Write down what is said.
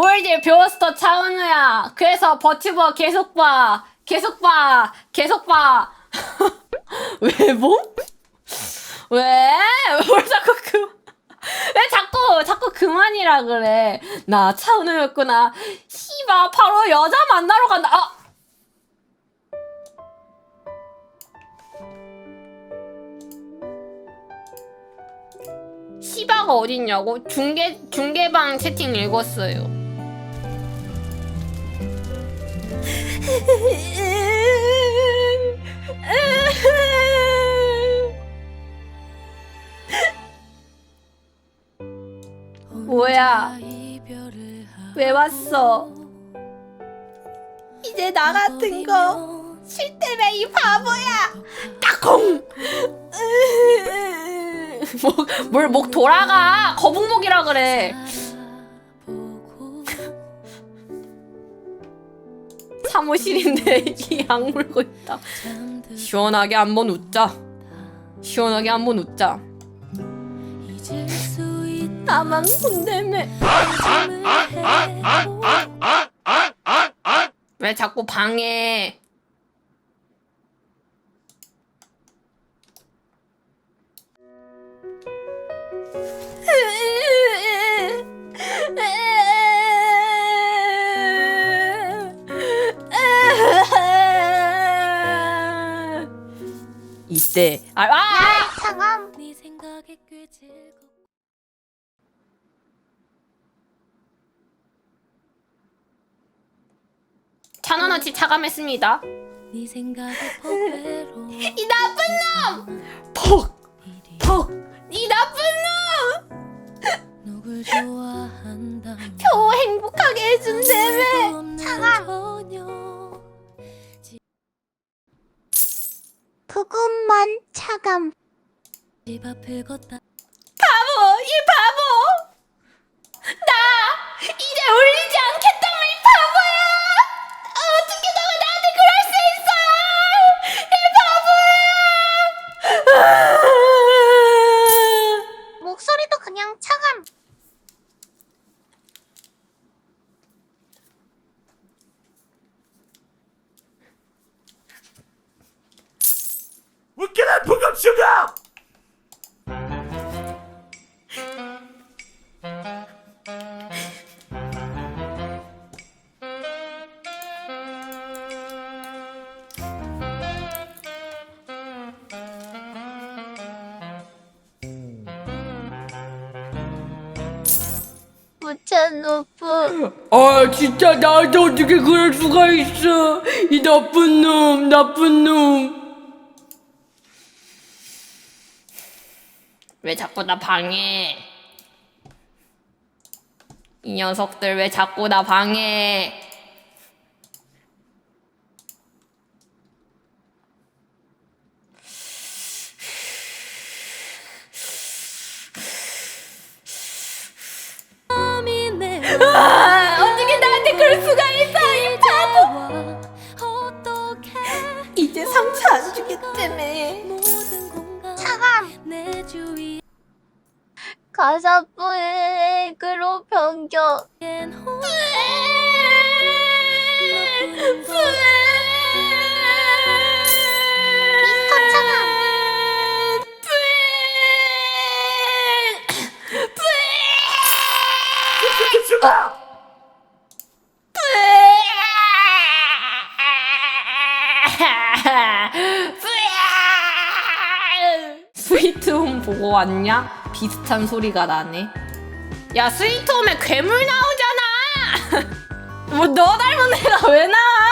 올딜 배웠어 차은우야 그래서 버튜버 계속 봐 계속 봐 계속 봐 왜 뭐? 왜? 뭘 자꾸 그... 왜 자꾸 자꾸 그만이라 그래 나 차은우였구나 씨바 바로 여자 만나러 간다 아! 시바가 어딨냐고? 중계, 중계방 채팅 읽었어요. 뭐야? 왜 왔어? 이제 나 같은 거 싫다며 이 바보야! 따콩! 뭘목 돌아가 거북목이라 그래 사무실인데 이 악물고 있다. 시원하게 한번 웃자. 시원하게 한번 웃자. 나만 혼내매. 왜 자꾸 방해 이때 아, 아! 상암 네 생각에 꽤 즐겁 천 원어치 차감했습니다 네 생각에 이 나쁜 놈! 퍽! 퍽! 이 나쁜 놈! 누굴 좋아한다 표 행복하게 해준다 그것만 차감 집 앞을 걷다 바보! 이 바보! 나 이제 울리지 않겠다며 이 바보야! 어떻게 너가 나한테 그럴 수 있어! 이 바보야! 목소리도 그냥 차감 부금수가 무찬 오프 아 진짜 나한테 어떻게 그럴 수가 있어? 이 나쁜 놈 나쁜 놈 왜 자꾸 나 방해? 이 녀석들 왜 자꾸 나 방해 가사부액으로 변경 스위트홈 보고 왔냐? 비슷한 소리가 나네. 야 스위트홈에 괴물 나오잖아. 뭐 너 닮은 애가 왜 나와?